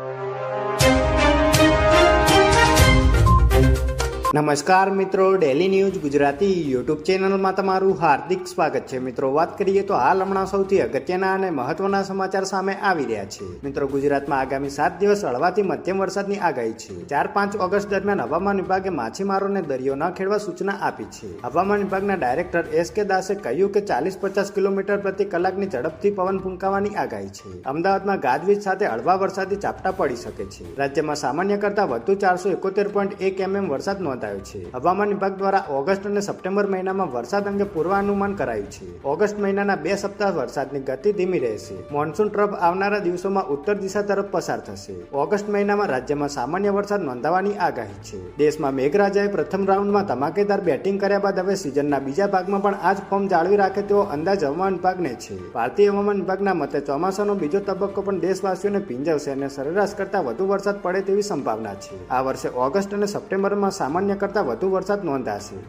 you. નમસ્કાર મિત્રો daily news Gujarati YouTube ચેનલમાં તમારું હાર્દિક સ્વાગત છે. મિત્રો, વાત કરીએ તો હાલ હમણાં સૌથી અગત્યના અને મહત્વના સમાચાર સામે આવી રહ્યા છે. મિત્રો, ગુજરાતમાં આગામી સાત દિવસ હળવાથી મધ્યમ વરસાદની આગાહી છે. ચાર પાંચ ઓગસ્ટ દરમિયાન હવામાન વિભાગે માછીમારોને દરિયો ન ખેડવા સૂચના આપી છે. હવામાન વિભાગના ડાયરેક્ટર એસ કે દાસે કહ્યું કે ચાલીસ પચાસ કિલોમીટર પ્રતિ કલાકની ઝડપથી પવન ફૂંકાવાની આગાહી છે. અમદાવાદમાં ગાજવીજ સાથે હળવા વરસાદી ઝાપટા પડી શકે છે. રાજ્યમાં સામાન્ય કરતાં વધુ ચારસો એકોતેર પોઈન્ટ એક એમએમ વરસાદ નોંધાયો છે. હવામાન વિભાગ દ્વારા ઓગસ્ટ અને સપ્ટેમ્બર મહિનામાં વરસાદ અંગે પૂર્વાનુમાન કરાયું છે. ઓગસ્ટ મહિનાના બે સપ્તાહ વરસાદની ગતિ ધીમી રહેશે. મોન્સૂન ટ્રફ આવનારા દિવસોમાં ઉત્તર દિશા તરફ પસાર થશે. ઓગસ્ટ મહિનામાં રાજ્યમાં સામાન્ય વરસાદ નોંધાવાની આગાહી છે. દેશમાં મેઘરાજાએ પ્રથમ રાઉન્ડમાં ધમાકેદાર બેટિંગ કર્યા બાદ હવે સિઝનના બીજા ભાગમાં પણ આ જ ફોર્મ જાળવી રાખે તેવો અંદાજ હવામાન વિભાગને છે. ભારતીય હવામાન વિભાગના મતે ચોમાસાનો બીજો તબક્કો પણ દેશવાસીઓને ભીંજવશે અને સરેરાશ કરતાં વધુ વરસાદ પડે તેવી સંભાવના છે. આ વર્ષે ઓગસ્ટ અને સપ્ટેમ્બરમાં સામાન્ય કરતાં વધુ વરસાદ નોંધાશે.